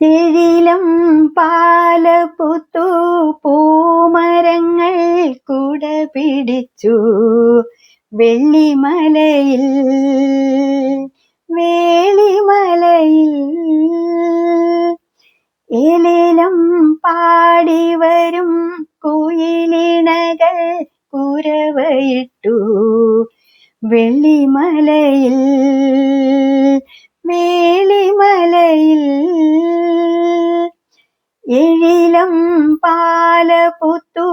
എഴിലം പാലപുത്തു പൂമരങ്ങൾ കുട പിടിച്ചു വെള്ളിമലയിൽ വേളിമലയിൽ. എലിലും പാടി വരും കുയിലിണകൾ കുരവയിട്ടു വെള്ളിമലയിൽ. എഴിലം പാലപുത്തു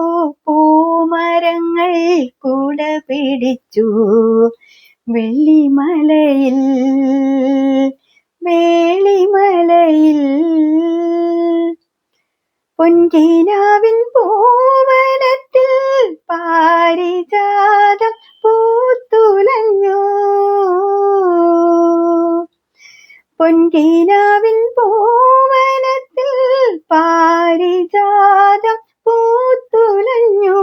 പൂമരങ്ങൾ കുട പിടിച്ചു. വെള്ളിമലയിൽ വേളിമലയിൽ പൊൻകിനാവിൻ പൂവനത്തിൽ പാരിജാതം പൊൻകിനാവിൻ പൂവനത്തിൽ പാരിജാതം പൂത്തുലഞ്ഞു.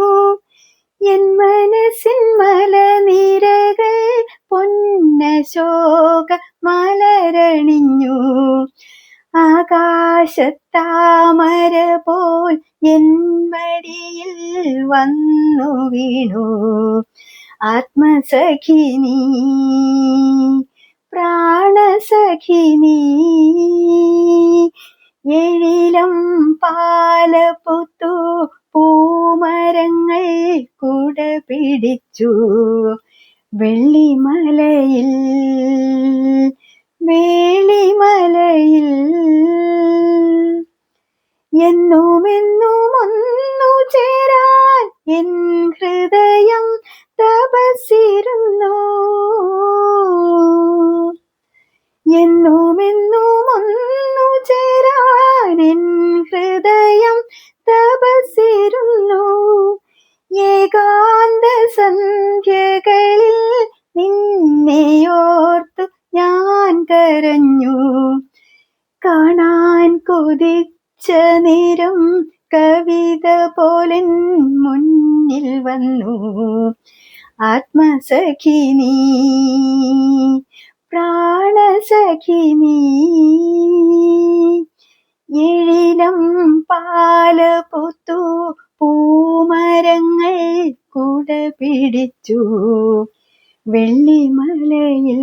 എൻ മനസ്സിൻ മലനിരകൾ പൊന്നശോക മലരണിഞ്ഞു. ആകാശത്താമര പോൽ എൻ മടിയിൽ വന്നു വീണു. ആത്മസഖിനി പ്രാണസഖിനി എഴിലം പാലപുത്തു പൂമരങ്ങൾ കുട പിടിച്ചു. വെള്ളിമലയിൽ വേളിമലയിൽ എന്നുമെന്നും ഒന്നു ചേരാൻ എൻ ഹൃദയം തപസിരുന്നു ഹൃദയം തപസിരുന്നു ഏകാന്ത സന്ധ്യകളിൽ നിന്നെയോർത്തു ഞാൻ കരഞ്ഞു. കാണാൻ കൊതിച്ച നേരം കവിത പോലെ മുന്നിൽ വന്നു. ആത്മസഖിനി പ്രാണസഖിനി എഴിലം പാലപുത്തു പൂമരങ്ങൾ കൂട പിടിച്ചു. വെള്ളിമലയിൽ